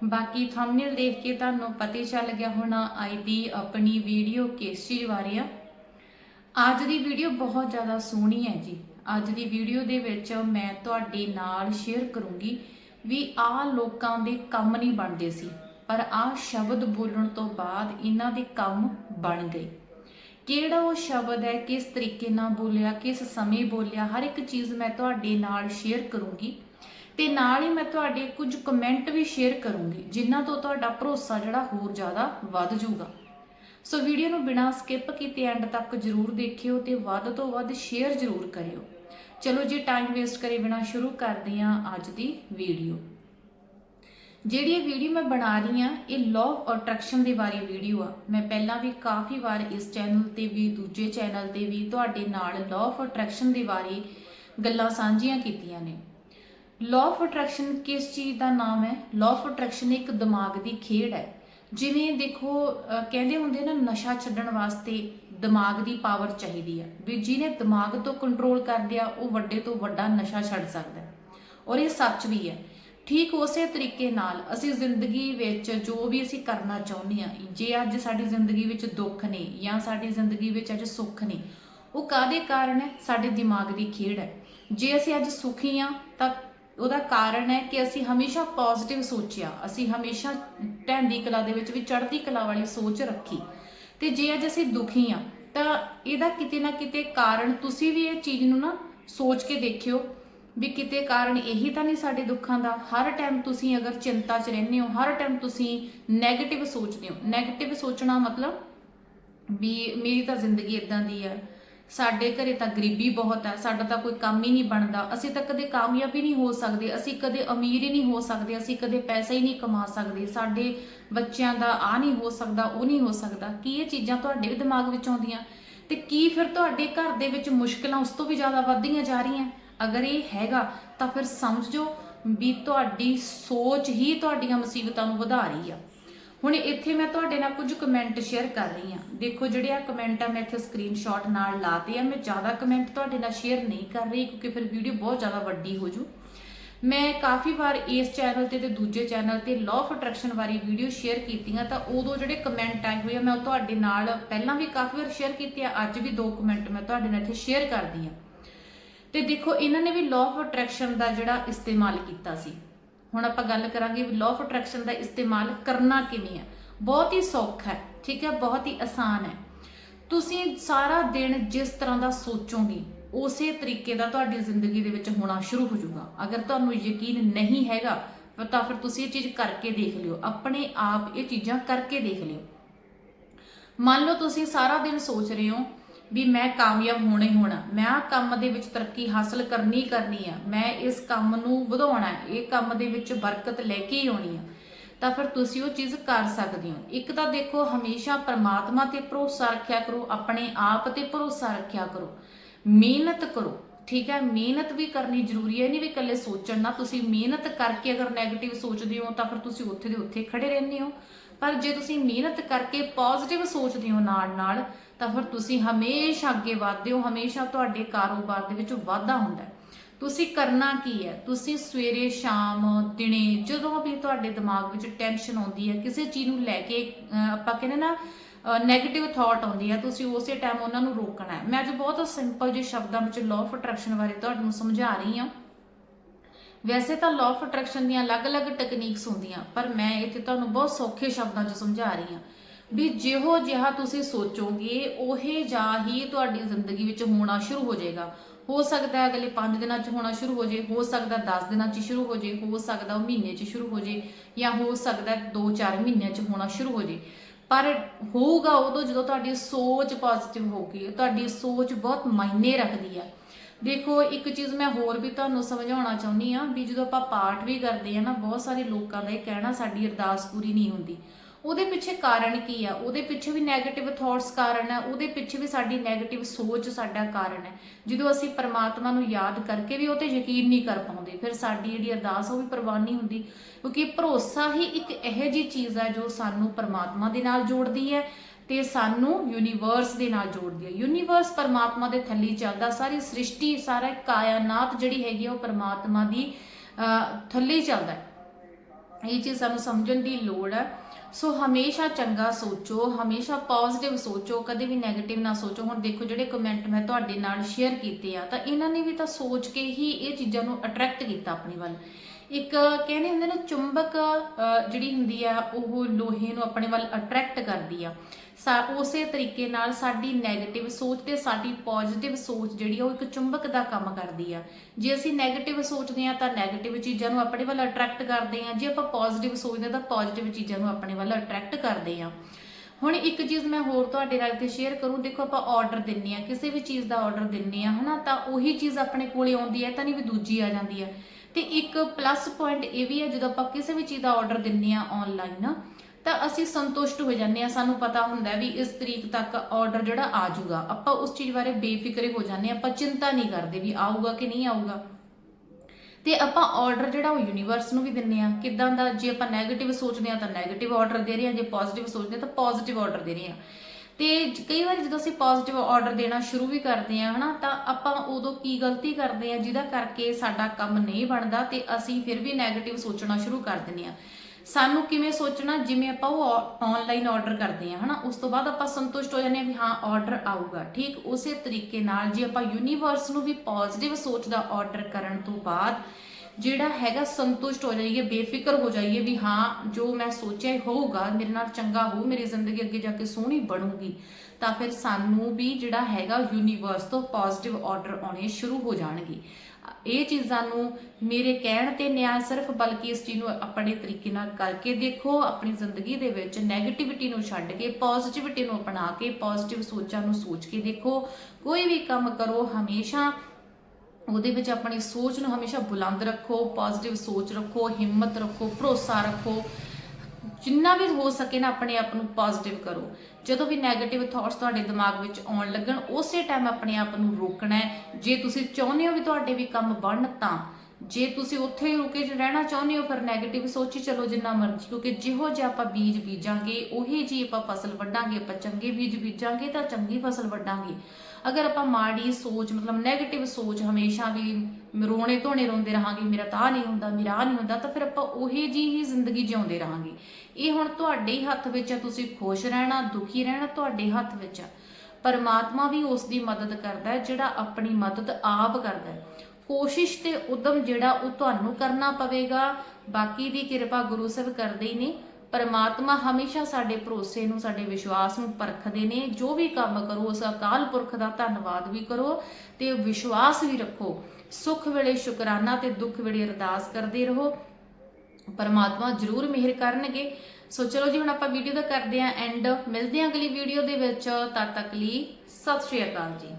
ਬਾਕੀ ਥੰਬਨੇਲ ਦੇਖ ਕੇ ਤੁਹਾਨੂੰ ਪਤਾ ਹੀ ਚੱਲ ਗਿਆ ਹੋਣਾ ਅੱਜ ਦੀ ਆਪਣੀ ਵੀਡੀਓ ਕਿਸ ਚੀਜ਼ ਬਾਰੇ ਆ। ਅੱਜ ਦੀ ਵੀਡੀਓ ਬਹੁਤ ਜ਼ਿਆਦਾ ਸੋਹਣੀ ਹੈ ਜੀ। ਅੱਜ ਦੀ ਵੀਡੀਓ ਦੇ ਵਿੱਚ ਮੈਂ ਤੁਹਾਡੇ ਨਾਲ ਸ਼ੇਅਰ ਕਰੂੰਗੀ ਵੀ ਆਹ ਲੋਕਾਂ ਦੇ ਕੰਮ ਨਹੀਂ ਬਣਦੇ ਸੀ, ਪਰ ਆਹ ਸ਼ਬਦ ਬੋਲਣ ਤੋਂ ਬਾਅਦ ਇਹਨਾਂ ਦੇ ਕੰਮ ਬਣ ਗਏ। ਕਿਹੜਾ ਉਹ ਸ਼ਬਦ ਹੈ, ਕਿਸ ਤਰੀਕੇ ਨਾਲ ਬੋਲਿਆ, ਕਿਸ ਸਮੇਂ ਬੋਲਿਆ, ਹਰ ਇੱਕ ਚੀਜ਼ ਮੈਂ ਤੁਹਾਡੇ ਨਾਲ ਸ਼ੇਅਰ ਕਰੂੰਗੀ। ਤੇ ਨਾਲ ਹੀ ਮੈਂ ਤੁਹਾਡੇ ਕੁਝ ਕਮੈਂਟ ਵੀ ਸ਼ੇਅਰ ਕਰੂੰਗੀ, ਜਿਨ੍ਹਾਂ ਤੋਂ ਤੁਹਾਡਾ ਭਰੋਸਾ ਜਿਹੜਾ ਹੋਰ ਜ਼ਿਆਦਾ ਵੱਧ ਜਾਊਗਾ। ਸੋ ਵੀਡੀਓ ਨੂੰ ਬਿਨਾਂ ਸਕਿਪ ਕੀਤੇ ਐਂਡ ਤੱਕ ਜਰੂਰ ਦੇਖਿਓ ਤੇ ਵੱਧ ਤੋਂ ਵੱਧ ਸ਼ੇਅਰ ਜਰੂਰ ਕਰਿਓ। ਚਲੋ ਜੀ ਟਾਈਮ ਵੇਸਟ ਕਰੇ ਬਿਨਾਂ ਸ਼ੁਰੂ ਕਰਦੇ ਹਾਂ ਅੱਜ ਦੀ ਵੀਡੀਓ ਜਿਹੜੀ ਇਹ ਵੀਡੀਓ ਮੈਂ ਬਣਾ ਰਹੀ ਆ ਇਹ ਲਾਅ ਆਫ ਅਟਰੈਕਸ਼ਨ ਦੇ ਬਾਰੇ ਵੀਡੀਓ ਆ। ਮੈਂ ਪਹਿਲਾਂ ਵੀ ਕਾਫੀ ਵਾਰ ਇਸ ਚੈਨਲ ਤੇ ਵੀ, ਦੂਜੇ ਚੈਨਲ ਤੇ ਵੀ ਤੁਹਾਡੇ ਨਾਲ ਲਾਅ ਆਫ ਅਟਰੈਕਸ਼ਨ ਦੇ ਬਾਰੇ ਗੱਲਾਂ ਸਾਂਝੀਆਂ ਕੀਤੀਆਂ ਨੇ। ਲਾਅ ਆਫ ਅਟਰੈਕਸ਼ਨ ਕਿਸ ਚੀਜ਼ ਦਾ ਨਾਮ ਹੈ? ਲਾਅ ਆਫ ਅਟਰੈਕਸ਼ਨ ਇੱਕ ਦਿਮਾਗ ਦੀ ਖੇਡ ਹੈ। ਜਿਵੇਂ ਦੇਖੋ ਕਹਿੰਦੇ ਹੁੰਦੇ ਨਾ, ਨਸ਼ਾ ਛੱਡਣ ਵਾਸਤੇ ਦਿਮਾਗ ਦੀ ਪਾਵਰ ਚਾਹੀਦੀ ਆ ਵੀ ਜਿਹਨੇ ਦਿਮਾਗ ਤੋਂ ਕੰਟਰੋਲ ਕਰ ਲਿਆ ਉਹ ਵੱਡੇ ਤੋਂ ਵੱਡਾ ਨਸ਼ਾ ਛੱਡ ਸਕਦਾ ਔਰ ਇਹ ਸੱਚ ਵੀ ਹੈ। ਠੀਕ ਉਸੇ ਤਰੀਕੇ ਨਾਲ ਅਸੀਂ ਜ਼ਿੰਦਗੀ ਵਿੱਚ ਜੋ ਵੀ ਅਸੀਂ ਕਰਨਾ ਚਾਹੁੰਦੇ ਹਾਂ, ਜੇ ਅੱਜ ਸਾਡੀ ਜ਼ਿੰਦਗੀ ਵਿੱਚ ਦੁੱਖ ਨੇ ਜਾਂ ਸਾਡੀ ਜ਼ਿੰਦਗੀ ਵਿੱਚ ਅੱਜ ਸੁੱਖ ਨੇ, ਉਹ ਕਾਦੇ ਕਾਰਨ ਹੈ? ਸਾਡੇ ਦਿਮਾਗ ਦੀ ਖੇਡ ਹੈ। ਜੇ ਅਸੀਂ ਅੱਜ ਸੁਖੀ ਹਾਂ, ਤਾਂ ਉਹਦਾ ਕਾਰਨ ਹੈ ਕਿ ਅਸੀਂ ਹਮੇਸ਼ਾ ਪੋਜ਼ਿਟਿਵ ਸੋਚਿਆ। ਅਸੀਂ ਹਮੇਸ਼ਾ ਢਹਿੰਦੀ ਕਲਾ ਦੇ ਵਿੱਚ ਵੀ ਚੜ੍ਹਦੀ ਕਲਾ ਵਾਲੀ ਸੋਚ ਰੱਖੀ। ਤੇ ਜੇ ਅੱਜ ਅਸੀਂ ਦੁਖੀ ਆ ਤਾਂ ਇਹਦਾ ਕਿਤੇ ਨਾ ਕਿਤੇ ਕਾਰਨ ਤੁਸੀਂ ਵੀ ਇਹ ਚੀਜ਼ ਨੂੰ ਨਾ ਸੋਚ ਕੇ ਦੇਖਿਓ ਵੀ ਕਿਤੇ ਕਾਰਨ ਇਹੀ ਤਾਂ ਨਹੀਂ ਸਾਡੇ ਦੁੱਖਾਂ ਦਾ। ਹਰ ਟਾਈਮ ਤੁਸੀਂ ਅਗਰ ਚਿੰਤਾ 'ਚ ਰਹਿੰਦੇ ਹੋ, ਹਰ ਟਾਈਮ ਤੁਸੀਂ 네ਗੇਟਿਵ ਸੋਚਦੇ ਹੋ। 네ਗੇਟਿਵ ਸੋਚਣਾ ਮਤਲਬ ਵੀ ਮੇਰੀ ਤਾਂ ਜ਼ਿੰਦਗੀ ਇਦਾਂ ਦੀ ਹੈ। ਸਾਡੇ ਘਰੇ ਤਾਂ ਗਰੀਬੀ ਬਹੁਤ ਹੈ ਸਾਡਾ ਤਾਂ ਕੋਈ ਕੰਮ ਹੀ ਨਹੀਂ ਬਣਦਾ। ਅਸੀਂ ਤਾਂ ਕਦੇ ਕਾਮਯਾਬ ਹੀ ਨਹੀਂ ਹੋ ਸਕਦੇ, ਅਸੀਂ ਕਦੇ ਅਮੀਰ ਹੀ ਨਹੀਂ ਹੋ ਸਕਦੇ, ਅਸੀਂ ਕਦੇ ਪੈਸਾ ਹੀ ਨਹੀਂ ਕਮਾ ਸਕਦੇ। ਸਾਡੇ ਬੱਚਿਆਂ ਦਾ ਆ ਨਹੀਂ ਹੋ ਸਕਦਾ, ਉਹ ਨਹੀਂ ਹੋ ਸਕਦਾ। ਕੀ ਇਹ ਚੀਜ਼ਾਂ ਤੁਹਾਡੇ ਵੀ ਦਿਮਾਗ ਵਿੱਚ ਆਉਂਦੀਆਂ? ਤੇ ਕੀ ਫਿਰ ਤੁਹਾਡੇ ਘਰ ਦੇ ਵਿੱਚ ਮੁਸ਼ਕਲਾਂ ਉਸ ਤੋਂ ਵੀ ਜ਼ਿਆਦਾ ਵੱਧਦੀਆਂ ਜਾ ਰਹੀਆਂ? ਅਗਰ ਇਹ ਹੈਗਾ, ਤਾਂ ਫਿਰ ਸਮਝੋ ਵੀ ਤੁਹਾਡੀ ਸੋਚ ਹੀ ਤੁਹਾਡੀਆਂ ਮੁਸੀਬਤਾਂ ਨੂੰ ਵਧਾ ਰਹੀ ਆ। ਹੁਣ ਇੱਥੇ ਮੈਂ ਤੁਹਾਡੇ ਨਾਲ ਕੁਝ ਕਮੈਂਟ ਸ਼ੇਅਰ ਕਰ ਰਹੀ ਹਾਂ। ਦੇਖੋ ਜਿਹੜੇ ਆ ਕਮੈਂਟ ਆ, ਮੈਂ ਇੱਥੇ ਸਕਰੀਨਸ਼ਾਟ ਨਾਲ ਲਾਤੇ ਆ। ਮੈਂ ਜ਼ਿਆਦਾ ਕਮੈਂਟ ਤੁਹਾਡੇ ਨਾਲ ਸ਼ੇਅਰ ਨਹੀਂ ਕਰ ਰਹੀ ਕਿਉਂਕਿ ਫਿਰ ਵੀਡੀਓ ਬਹੁਤ ਜ਼ਿਆਦਾ ਵੱਡੀ ਹੋ ਜੂ। ਮੈਂ ਕਾਫੀ ਵਾਰ ਇਸ ਚੈਨਲ ਤੇ ਤੇ ਦੂਜੇ ਚੈਨਲ ਤੇ ਲਾਅ ਆਫ ਅਟਰੈਕਸ਼ਨ ਬਾਰੇ ਵੀਡੀਓ ਸ਼ੇਅਰ ਕੀਤੀਆਂ ਤਾਂ ਉਦੋਂ ਜਿਹੜੇ ਕਮੈਂਟ ਆਏ ਹੋਏ ਆ, ਮੈਂ ਉਹ ਤੁਹਾਡੇ ਨਾਲ ਪਹਿਲਾਂ ਵੀ ਕਾਫੀ ਵਾਰ ਸ਼ੇਅਰ ਕੀਤੇ ਆ, ਅੱਜ ਵੀ ਦੋ ਕਮੈਂਟ ਮੈਂ ਤੁਹਾਡੇ ਨਾਲ ਇੱਥੇ ਸ਼ੇਅਰ ਕਰਦੀ ਆ ਤੇ ਦੇਖੋ, ਇਹਨਾਂ ਨੇ ਵੀ ਲਾਅ ਆਫ ਅਟਰੈਕਸ਼ਨ ਦਾ ਜਿਹੜਾ ਇਸਤੇਮਾਲ ਕੀਤਾ ਸੀ। ਹੁਣ ਆਪਾਂ ਗੱਲ ਕਰਾਂਗੇ ਵੀ ਲਾਅ ਆਫ ਅਟਰੈਕਸ਼ਨ ਦਾ ਇਸਤੇਮਾਲ ਕਰਨਾ ਕਿਵੇਂ ਹੈ। ਬਹੁਤ ਹੀ ਸੌਖਾ ਹੈ, ਠੀਕ ਹੈ, ਬਹੁਤ ਹੀ ਆਸਾਨ ਹੈ। ਤੁਸੀਂ ਸਾਰਾ ਦਿਨ ਜਿਸ ਤਰ੍ਹਾਂ ਦਾ ਸੋਚੋਗੇ, ਉਸੇ ਤਰੀਕੇ ਦਾ ਤੁਹਾਡੀ ਜ਼ਿੰਦਗੀ ਦੇ ਵਿੱਚ ਹੋਣਾ ਸ਼ੁਰੂ ਹੋ ਜਾਊਗਾ। ਅਗਰ ਤੁਹਾਨੂੰ ਯਕੀਨ ਨਹੀਂ ਹੈਗਾ, ਤਾਂ ਫਿਰ ਤੁਸੀਂ ਇਹ ਚੀਜ਼ ਕਰਕੇ ਦੇਖ ਲਿਓ। ਆਪਣੇ ਆਪ ਇਹ ਚੀਜ਼ਾਂ ਕਰਕੇ ਦੇਖ ਲਿਓ। ਮੰਨ ਲਓ ਤੁਸੀਂ ਸਾਰਾ ਦਿਨ ਸੋਚ ਰਹੇ ਹੋ ਵੀ ਮੈਂ ਕਾਮਯਾਬ ਹੋਣਾ ਹੀ ਹੋਣਾ। ਮੈਂ ਆ ਕੰਮ ਦੇ ਵਿੱਚ ਤਰੱਕੀ ਹਾਸਲ ਕਰਨੀ ਕਰਨੀ ਆ। ਮੈਂ ਇਸ ਕੰਮ ਨੂੰ ਵਧਾਉਣਾ ਹੈ। ਇਹ ਕੰਮ ਦੇ ਵਿੱਚ ਬਰਕਤ ਲੈ ਕੇ ਹੀ ਆਉਣੀ ਆ। ਤਾਂ ਫਿਰ ਤੁਸੀਂ ਉਹ ਚੀਜ਼ ਕਰ ਸਕਦੇ ਹੋ। ਇੱਕ ਤਾਂ ਦੇਖੋ, ਹਮੇਸ਼ਾ ਪ੍ਰਮਾਤਮਾ ਤੇ ਭਰੋਸਾ ਰੱਖਿਆ ਕਰੋ। ਆਪਣੇ ਆਪ ਤੇ ਭਰੋਸਾ ਰੱਖਿਆ ਕਰੋ। ਮਿਹਨਤ ਕਰੋ। ਠੀਕ ਹੈ? ਮਿਹਨਤ ਵੀ ਕਰਨੀ ਜ਼ਰੂਰੀ ਹੈ। ਨਹੀਂ ਵੀ ਇਕੱਲੇ ਸੋਚਣ ਨਾਲ ਤੁਸੀਂ ਮਿਹਨਤ ਕਰਕੇ ਅਗਰ 네ਗੇਟਿਵ ਸੋਚਦੇ ਹੋ, ਤਾਂ ਫਿਰ ਤੁਸੀਂ ਉੱਥੇ ਦੇ ਉੱਥੇ ਖੜੇ ਰਹਿੰਦੇ ਹੋ। ਪਰ ਜੇ ਤੁਸੀਂ ਮਿਹਨਤ ਕਰਕੇ ਪੋਜ਼ਿਟਿਵ ਸੋਚਦੇ ਹੋ ਨਾਲ ਨਾਲ ਤਾਂ ਫਿਰ ਤੁਸੀਂ ਹਮੇਸ਼ਾ ਅੱਗੇ ਵਧਦੇ ਹੋ, ਹਮੇਸ਼ਾ ਤੁਹਾਡੇ ਕਾਰੋਬਾਰ ਦੇ ਵਿੱਚ ਵਾਧਾ ਹੁੰਦਾ ਹੈ। ਤੁਸੀਂ ਕਰਨਾ ਕੀ ਹੈ? ਤੁਸੀਂ ਸਵੇਰੇ, ਸ਼ਾਮ, ਦਿਨੇ ਜਦੋਂ ਵੀ ਤੁਹਾਡੇ ਦਿਮਾਗ ਵਿੱਚ ਟੈਨਸ਼ਨ ਆਉਂਦੀ ਹੈ, ਕਿਸੇ ਚੀਜ਼ ਨੂੰ ਲੈ ਕੇ ਆਪਾਂ ਕਹਿੰਦੇ ਨਾ 네ਗੇਟਿਵ ਥਾਟ ਆਉਂਦੀ ਹੈ, ਤੁਸੀਂ ਉਸੇ ਟਾਈਮ ਉਹਨਾਂ ਨੂੰ ਰੋਕਣਾ ਹੈ। ਮੈਂ ਅੱਜ ਬਹੁਤ ਸਿੰਪਲ ਜਿਹੇ ਸ਼ਬਦਾਂ ਵਿੱਚ ਲਾਅ ਆਫ ਅਟਰੈਕਸ਼ਨ ਬਾਰੇ ਤੁਹਾਨੂੰ ਸਮਝਾ ਰਹੀ ਹਾਂ। ਵੈਸੇ ਤਾਂ ਲਾਅ ਆਫ ਅਟਰੈਕਸ਼ਨ ਦੀਆਂ ਅਲੱਗ-ਅਲੱਗ ਟੈਕਨੀਕਸ ਹੁੰਦੀਆਂ, ਪਰ ਮੈਂ ਇੱਥੇ ਤੁਹਾਨੂੰ ਬਹੁਤ ਸੌਖੇ ਸ਼ਬਦਾਂ 'ਚ ਸਮਝਾ ਰਹੀ ਹਾਂ। ਵੀ ਜਿਹੋ ਜਿਹਾ ਤੁਸੀਂ ਸੋਚੋਗੇ, ਉਹੇ ਜਾ ਹੀ ਤੁਹਾਡੀ ਜ਼ਿੰਦਗੀ ਵਿੱਚ ਹੋਣਾ ਸ਼ੁਰੂ ਹੋ ਜਾਏਗਾ। ਹੋ ਸਕਦਾ ਹੈ ਅਗਲੇ 5 ਦਿਨਾਂ 'ਚ ਹੋਣਾ ਸ਼ੁਰੂ ਹੋ ਜੇ ਹੋ ਸਕਦਾ 10 ਦਿਨਾਂ 'ਚ ਸ਼ੁਰੂ ਹੋ ਜੇ ਹੋ ਸਕਦਾ ਉਹ ਮਹੀਨੇ 'ਚ ਸ਼ੁਰੂ ਹੋ ਜੇ ਜਾਂ ਹੋ ਸਕਦਾ 2-4 ਮਹੀਨਿਆਂ 'ਚ ਹੋਣਾ ਸ਼ੁਰੂ ਹੋ ਜੇ ਪਰ ਹੋਊਗਾ ਉਦੋਂ ਜਦੋਂ ਤੁਹਾਡੀ ਸੋਚ ਪੋਜ਼ਿਟਿਵ ਹੋਊਗੀ, ਤੁਹਾਡੀ ਸੋਚ ਬਹੁਤ ਮਾਇਨੇ ਰੱਖਦੀ ਆ। ਦੇਖੋ, ਇੱਕ ਚੀਜ਼ ਮੈਂ ਹੋਰ ਵੀ ਤੁਹਾਨੂੰ ਸਮਝਾਉਣਾ ਚਾਹੁੰਦੀ ਆ ਵੀ ਜਦੋਂ ਆਪਾਂ ਪਾਠ ਵੀ ਕਰਦੇ ਆ ਨਾ, ਬਹੁਤ ਸਾਰੇ ਲੋਕਾਂ ਦਾ ਇਹ ਕਹਿਣਾ ਸਾਡੀ ਅਰਦਾਸ ਪੂਰੀ ਨਹੀਂ ਹੁੰਦੀ। ਉਹਦੇ ਪਿੱਛੇ ਕਾਰਨ ਕੀ ਆ? ਉਹਦੇ ਪਿੱਛੇ ਵੀ 네ਗੇਟਿਵ ਥਾਟਸ ਕਾਰਨ ਹੈ ਉਹਦੇ ਪਿੱਛੇ ਵੀ ਸਾਡੀ 네ਗੇਟਿਵ ਸੋਚ ਸਾਡਾ ਕਾਰਨ ਹੈ ਜਦੋਂ ਅਸੀਂ ਪਰਮਾਤਮਾ ਨੂੰ ਯਾਦ ਕਰਕੇ ਵੀ ਉਹ ਤੇ ਯਕੀਨ ਨਹੀਂ ਕਰ ਪਾਉਂਦੇ, ਫਿਰ ਸਾਡੀ ਜਿਹੜੀ ਅਰਦਾਸ ਉਹ ਵੀ ਪ੍ਰਵਾਨ ਨਹੀਂ ਹੁੰਦੀ। ਕਿਉਂਕਿ ਭਰੋਸਾ ਹੀ ਇੱਕ ਇਹੋ ਜਿਹੀ ਚੀਜ਼ ਹੈ ਜੋ ਸਾਨੂੰ ਪਰਮਾਤਮਾ ਦੇ ਨਾਲ ਜੋੜਦੀ ਹੈ ਤੇ ਸਾਨੂੰ ਯੂਨੀਵਰਸ ਦੇ ਨਾਲ ਜੋੜਦੀ ਹੈ। ਯੂਨੀਵਰਸ ਪਰਮਾਤਮਾ ਦੇ ਥੱਲੇ ਚੱਲਦਾ, ਸਾਰੀ ਸ੍ਰਿਸ਼ਟੀ, ਸਾਰਾ ਕਾਇਨਾਤ ਜਿਹੜੀ ਹੈਗੀ ਆ ਉਹ ਪਰਮਾਤਮਾ ਦੀ ਥੱਲੇ ਚੱਲਦਾ ਹੈ। ਇਹ ਚੀਜ਼ ਸਾਨੂੰ ਸਮਝਣ ਦੀ ਲੋੜ ਹੈ ਸੋ ਹਮੇਸ਼ਾ ਚੰਗਾ ਸੋਚੋ, ਹਮੇਸ਼ਾ ਪੋਜ਼ਿਟਿਵ ਸੋਚੋ, ਕਦੇ ਵੀ 네ਗੇਟਿਵ ਨਾ ਸੋਚੋ। ਹੁਣ ਦੇਖੋ ਜਿਹੜੇ ਕਮੈਂਟ ਮੈਂ ਤੁਹਾਡੇ ਨਾਲ ਸ਼ੇਅਰ ਕੀਤੇ ਆ, ਤਾਂ ਇਹਨਾਂ ਨੇ ਵੀ ਤਾਂ ਸੋਚ ਕੇ ਹੀ ਇਹ ਚੀਜ਼ਾਂ ਨੂੰ ਅਟਰੈਕਟ ਕੀਤਾ ਆਪਣੇ ਵੱਲ। ਇੱਕ ਕਹਿੰਦੇ ਹੁੰਦੇ ਨੇ, ਚੁੰਬਕ ਜਿਹੜੀ ਹੁੰਦੀ ਆ, ਉਹ ਲੋਹੇ ਨੂੰ ਆਪਣੇ ਵੱਲ ਅਟਰੈਕਟ ਕਰਦੀ ਆ। ਸਾ ਉਸੇ ਤਰੀਕੇ ਨਾਲ ਸਾਡੀ ਨੈਗੇਟਿਵ ਸੋਚ ਤੇ ਸਾਡੀ ਪੋਜ਼ਿਟਿਵ ਸੋਚ ਜਿਹੜੀ ਉਹ ਇੱਕ ਚੁੰਬਕ ਦਾ ਕੰਮ ਕਰਦੀ ਆ। ਜੇ ਅਸੀਂ ਨੈਗੇਟਿਵ ਸੋਚਦੇ ਆ ਤਾਂ ਨੈਗੇਟਿਵ ਚੀਜ਼ਾਂ ਨੂੰ ਆਪਣੇ ਵੱਲ ਅਟਰੈਕਟ ਕਰਦੇ ਆ। ਜੇ ਆਪਾਂ ਪੋਜ਼ਿਟਿਵ ਸੋਚਦੇ ਆ ਤਾਂ ਪੋਜ਼ਿਟਿਵ ਚੀਜ਼ਾਂ ਨੂੰ ਆਪਣੇ ਵੱਲ ਅਟਰੈਕਟ ਕਰਦੇ ਆ। ਹੁਣ ਇੱਕ ਚੀਜ਼ ਮੈਂ ਹੋਰ ਤੁਹਾਡੇ ਨਾਲ ਇੱਥੇ ਸ਼ੇਅਰ ਕਰੂੰ। ਦੇਖੋ ਆਪਾਂ ਆਰਡਰ ਦਿੰਨੇ ਆ, ਕਿਸੇ ਵੀ ਚੀਜ਼ ਦਾ ਆਰਡਰ ਦਿੰਨੇ ਆ, ਹਨਾ? ਤਾਂ ਉਹੀ ਚੀਜ਼ ਆਪਣੇ ਕੋਲੇ ਆਉਂਦੀ ਹੈ ਤਾਂ ਨਹੀਂ ਵੀ ਦੂਜੀ ਆ ਜਾਂਦੀ ਹੈ ਤੇ ਇੱਕ ਪਲੱਸ ਪੁਆਇੰਟ ਇਹ ਵੀ ਆ, ਜਦੋਂ ਆਪਾਂ ਕਿਸੇ ਵੀ ਚੀਜ਼ ਦਾ ਆਰਡਰ ਦਿੰਨੇ ਆ ਆਨਲਾਈਨ ਤਾਂ ਅਸੀਂ ਸੰਤੁਸ਼ਟ ਹੋ ਜਾਂਦੇ ਆ ਸਾਨੂੰ ਪਤਾ ਹੁੰਦਾ ਵੀ ਇਸ ਤਰੀਕ ਤੱਕ ਆਰਡਰ ਜਿਹੜਾ ਆ ਜਾਊਗਾ। ਆਪਾਂ ਉਸ ਚੀਜ਼ ਬਾਰੇ ਬੇਫਿਕਰੇ ਹੋ ਜਾਂਦੇ ਆ ਆਪਾਂ ਚਿੰਤਾ ਨਹੀਂ ਕਰਦੇ ਵੀ ਆਊਗਾ ਕਿ ਨਹੀਂ ਆਊਗਾ। ਤੇ ਆਪਾਂ ਆਰਡਰ ਜਿਹੜਾ ਉਹ ਯੂਨੀਵਰਸ ਨੂੰ ਵੀ ਦਿੰਨੇ ਆ ਕਿਦਾਂ ਦਾ ਜੇ ਆਪਾਂ ਨੈਗੇਟਿਵ ਸੋਚਦੇ ਆ ਤਾਂ ਨੈਗੇਟਿਵ ਆਰਡਰ ਦੇ ਰਹੇ ਆ ਜੇ ਪੋਜ਼ਿਟਿਵ ਸੋਚਦੇ ਆ ਤਾਂ ਪੋਜ਼ਿਟਿਵ ਆਰਡਰ ਦੇ ਰਹੇ ਆ ਤੇ ਕਈ ਵਾਰ ਜਦੋਂ ਅਸੀਂ ਪੋਜ਼ਿਟਿਵ ਆਰਡਰ ਦੇਣਾ ਸ਼ੁਰੂ ਵੀ ਕਰਦੇ ਆ ਹਨਾ, ਤਾਂ ਆਪਾਂ ਉਦੋਂ ਕੀ ਗਲਤੀ ਕਰਦੇ ਆ ਜਿਹਦਾ ਕਰਕੇ ਸਾਡਾ ਕੰਮ ਨਹੀਂ ਬਣਦਾ ਤੇ ਅਸੀਂ ਫਿਰ ਵੀ ਨੈਗੇਟਿਵ ਸੋਚਣਾ ਸ਼ੁਰੂ ਕਰ ਦਿੰਨੇ ਆ ਸਾਨੂੰ ਕਿਵੇਂ ਸੋਚਣਾ, ਜਿਵੇਂ ਆਪਾਂ ਉਹ ਆਨਲਾਈਨ ਆਰਡਰ ਕਰਦੇ ਆ ਹਨਾ? ਉਸ ਤੋਂ ਬਾਅਦ ਆਪਾਂ ਸੰਤੁਸ਼ਟ ਹੋ ਜਾਂਦੇ ਆ ਵੀ ਹਾਂ ਆਰਡਰ ਆਊਗਾ। ਠੀਕ ਉਸੇ ਤਰੀਕੇ ਨਾਲ ਜੇ ਆਪਾਂ ਯੂਨੀਵਰਸ ਨੂੰ ਵੀ ਪੋਜ਼ਿਟਿਵ ਸੋਚ ਦਾ ਆਰਡਰ ਕਰਨ ਤੋਂ ਬਾਅਦ ਜਿਹੜਾ ਹੈਗਾ ਸੰਤੁਸ਼ਟ ਹੋ ਜਾਈਏ, ਬੇਫਿਕਰ ਹੋ ਜਾਈਏ ਵੀ ਹਾਂ, ਜੋ ਮੈਂ ਸੋਚਿਆ ਹੋਊਗਾ, ਮੇਰੇ ਨਾਲ ਚੰਗਾ ਹੋਊ, ਮੇਰੀ ਜ਼ਿੰਦਗੀ ਅੱਗੇ ਜਾ ਕੇ ਸੋਹਣੀ ਬਣੂਗੀ, ਤਾਂ ਫਿਰ ਸਾਨੂੰ ਵੀ ਜਿਹੜਾ ਹੈਗਾ ਯੂਨੀਵਰਸ ਤੋਂ ਪੋਜ਼ਿਟਿਵ ਆਰਡਰ ਆਉਣੇ ਸ਼ੁਰੂ ਹੋ ਜਾਣਗੇ। ਇਹ ਚੀਜ਼ਾਂ ਨੂੰ ਮੇਰੇ ਕਹਿਣ ਤੇ ਨਿਆ ਸਿਰਫ, ਬਲਕਿ ਇਸ ਚੀਜ਼ ਨੂੰ ਆਪਣੇ ਤਰੀਕੇ ਨਾਲ ਕਰਕੇ ਦੇਖੋ, ਆਪਣੀ ਜ਼ਿੰਦਗੀ ਦੇ ਵਿੱਚ 네ਗੇਟਿਵਿਟੀ ਨੂੰ ਛੱਡ ਕੇ ਪੋਜ਼ਿਟਿਵਿਟੀ ਨੂੰ ਅਪਣਾ ਕੇ ਪੋਜ਼ਿਟਿਵ ਸੋਚਾਂ ਨੂੰ ਸੋਚ ਕੇ ਦੇਖੋ। ਕੋਈ ਵੀ ਕੰਮ ਕਰੋ, ਹਮੇਸ਼ਾ ਉਹਦੇ ਵਿੱਚ ਆਪਣੀ ਸੋਚ ਨੂੰ ਹਮੇਸ਼ਾ ਬੁਲੰਦ ਰੱਖੋ ਪੋਜ਼ਿਟਿਵ ਸੋਚ ਰੱਖੋ, ਹਿੰਮਤ ਰੱਖੋ, ਭਰੋਸਾ ਰੱਖੋ। ਜਿੰਨਾ ਵੀ ਹੋ ਸਕੇ ਨਾ ਆਪਣੇ ਆਪ ਨੂੰ ਪੋਜ਼ਿਟਿਵ ਕਰੋ। ਜਦੋਂ ਵੀ ਨੈਗੇਟਿਵ ਥਾਟਸ ਤੁਹਾਡੇ ਦਿਮਾਗ ਵਿੱਚ ਆਉਣ ਲੱਗਣ, ਉਸੇ ਟਾਈਮ ਆਪਣੇ ਆਪ ਨੂੰ ਰੋਕਣਾ ਹੈ। ਜੇ ਤੁਸੀਂ ਚਾਹੁੰਦੇ ਹੋ ਵੀ ਤੁਹਾਡੇ ਵੀ ਕੰਮ ਬਣਨ ਤਾਂ, ਜੇ ਤੁਸੀਂ ਉੱਥੇ ਹੀ ਰੁਕੇ ਜਿ ਰਹਿਣਾ ਚਾਹੁੰਦੇ ਹੋ, ਫਿਰ 네ਗੇਟਿਵ ਸੋਚੀ ਚਲੋ ਜਿੰਨਾ ਮਰਜ਼ੀ, ਕਿਉਂਕਿ ਜਿਹੋ ਜਿਹਾ ਆਪਾਂ ਬੀਜ ਬੀਜਾਂਗੇ, ਉਹੀ ਜੀ ਆਪਾਂ ਫਸਲ ਵੱਢਾਂਗੇ, ਆਪਾਂ ਚੰਗੇ ਬੀਜ ਬੀਜਾਂਗੇ ਤਾਂ ਚੰਗੀ ਫਸਲ ਵੱਢਾਂਗੇ। ਅਗਰ ਆਪਾਂ ਮਾੜੀ ਸੋਚ, ਮਤਲਬ ਨੈਗੇਟਿਵ ਸੋਚ ਹਮੇਸ਼ਾ ਵੀ ਰੋਣੇ ਧੋਣੇ ਰੋਂਦੇ ਰਹਾਂਗੇ, ਮੇਰਾ ਤਾਂ ਨਹੀਂ ਹੁੰਦਾ, ਮੇਰਾ ਨਹੀਂ ਹੁੰਦਾ, ਤਾਂ ਫਿਰ ਆਪਾਂ ਉਹੀ ਜੀ ਹੀ ਜ਼ਿੰਦਗੀ ਜਿਉਂਦੇ ਰਹਾਂਗੇ। ਇਹ ਹੁਣ ਤੁਹਾਡੇ ਹੀ ਹੱਥ ਵਿੱਚ ਹੈ ਤੁਸੀਂ ਖੁਸ਼ ਰਹਿਣਾ, ਦੁਖੀ ਰਹਿਣਾ ਤੁਹਾਡੇ ਹੱਥ ਵਿੱਚ ਹੈ ਪਰਮਾਤਮਾ ਵੀ ਉਸ ਦੀ ਮਦਦ ਕਰਦਾ ਹੈ, ਜਿਹੜਾ ਆਪਣੀ ਮਦਦ ਆਪ ਕਰਦਾ ਹੈ। ਕੋਸ਼ਿਸ਼ ਤੇ ਉਦਮ ਜਿਹੜਾ ਉਹ ਤੁਹਾਨੂੰ ਕਰਨਾ ਪਵੇਗਾ। ਬਾਕੀ ਦੀ ਕਿਰਪਾ ਗੁਰੂ ਸਾਹਿਬ ਕਰਦੇ ਹੀ ਨੇ। ਪਰਮਾਤਮਾ ਹਮੇਸ਼ਾ ਸਾਡੇ ਭਰੋਸੇ ਨੂੰ, ਸਾਡੇ ਵਿਸ਼ਵਾਸ ਨੂੰ ਪਰਖਦੇ ਨੇ। ਜੋ ਵੀ ਕੰਮ ਕਰੋ, ਉਸ ਅਕਾਲ ਪੁਰਖ ਦਾ ਧੰਨਵਾਦ ਵੀ ਕਰੋ ਤੇ ਵਿਸ਼ਵਾਸ ਵੀ ਰੱਖੋ। ਸੁੱਖ ਵੇਲੇ ਸ਼ੁਕਰਾਨਾ ਤੇ ਦੁੱਖ ਵੇਲੇ ਅਰਦਾਸ ਕਰਦੇ ਰਹੋ। ਪਰਮਾਤਮਾ ਜ਼ਰੂਰ ਮਿਹਰ ਕਰਨਗੇ। ਸੋ ਚਲੋ ਜੀ, ਹੁਣ ਆਪਾਂ ਵੀਡੀਓ ਦਾ ਕਰਦੇ ਆਂ ਐਂਡ ਮਿਲਦੇ ਆਂ ਅਗਲੀ ਵੀਡੀਓ ਦੇ ਵਿੱਚ। ਤਦ ਤੱਕ ਲਈ ਸਤਿ ਸ਼੍ਰੀ ਅਕਾਲ ਜੀ।